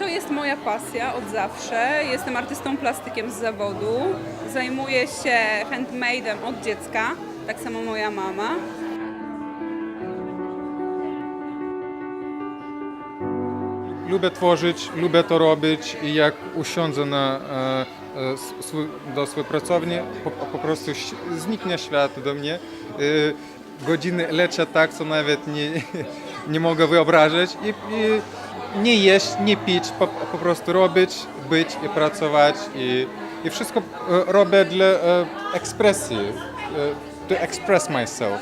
To jest moja pasja od zawsze. Jestem artystą plastykiem z zawodu. Zajmuję się handmade'em od dziecka, tak samo moja mama. Lubię tworzyć, lubię to robić i jak usiądę na, e, e, do swojej pracowni, po, po prostu zniknie świat do mnie. E, godziny lecę tak, co nawet nie, nie mogę wyobrazić i, i nie jeść, nie pić, po, po prostu robić, być i pracować i, i wszystko e, robię dla e, ekspresji, e, to express myself.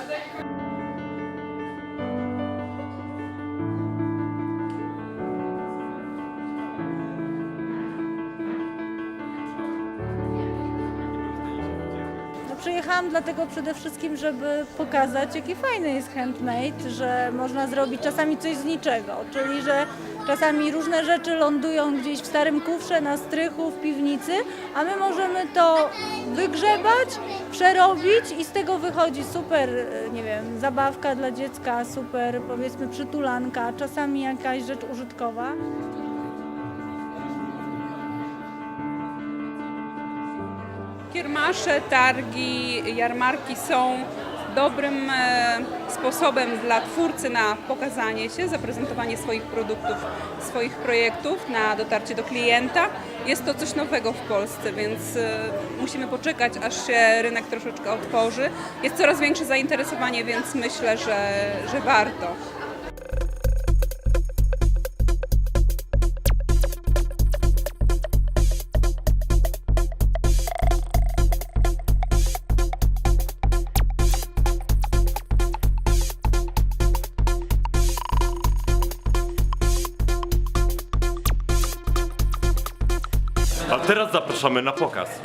Przyjechałam dlatego przede wszystkim, żeby pokazać, jaki fajny jest handmade, że można zrobić czasami coś z niczego, czyli że czasami różne rzeczy lądują gdzieś w starym kufrze, na strychu, w piwnicy, a my możemy to wygrzebać, przerobić i z tego wychodzi super, nie wiem, zabawka dla dziecka, super powiedzmy przytulanka, czasami jakaś rzecz użytkowa. Kiermasze, targi, jarmarki są dobrym e, sposobem dla twórcy na pokazanie się, zaprezentowanie swoich produktów, swoich projektów, na dotarcie do klienta. Jest to coś nowego w Polsce, więc e, musimy poczekać, aż się rynek troszeczkę otworzy. Jest coraz większe zainteresowanie, więc myślę, że, że warto. A teraz zapraszamy na pokaz.